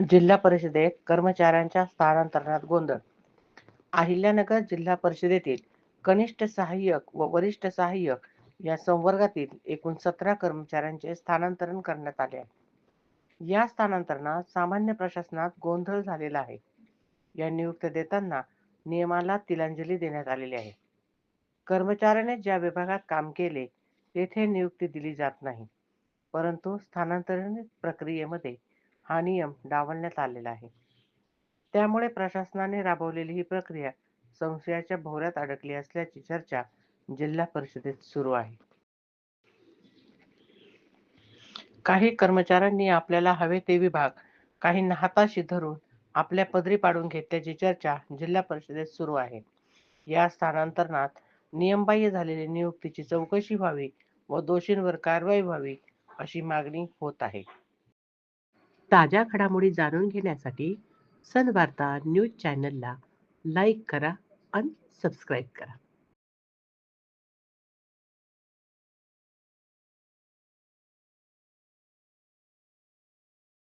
जिल्हा परिषदेत कर्मचाऱ्यांच्या स्थानांतरणात गोंधळ. अहिल्यानगर जिल्हा परिषदेतील कनिष्ठ सहाय्यक व वरिष्ठ सहाय्यक या संवर्गातील एकूण सतरा कर्मचाऱ्यांचे स्थानांतरण करण्यात आले आहे. या स्थानांतरणात सामान्य प्रशासनात गोंधळ झालेला आहे. या नियुक्त देताना नियमाला तिलांजली देण्यात आलेली आहे. कर्मचाऱ्याने ज्या विभागात काम केले तेथे नियुक्ती दिली जात नाही. परंतु स्थानांतरण प्रक्रियेमध्ये हा नियम डावलण्यात आलेला आहे. त्यामुळे प्रशासनाने राबवलेली ही प्रक्रिया संशयाच्या भोवऱ्यात अडकली असल्याची चर्चा जिल्हा परिषदेत सुरू आहे. काही कर्मचाऱ्यांनी आपल्याला हवे ते विभाग काही हाताशी धरून आपल्या पदरी पाडून घेतल्याची चर्चा जिल्हा परिषदेत सुरू आहे. या स्थानांतरणात नियमबाह्य झालेली नियुक्तीची चौकशी व्हावी व दोषींवर कारवाई व्हावी अशी मागणी होत आहे. ताज्या घडामोडी जाणून घेण्यासाठी सनवार्ता न्यूज चॅनलला लाईक करा आणि सबस्क्राईब करा.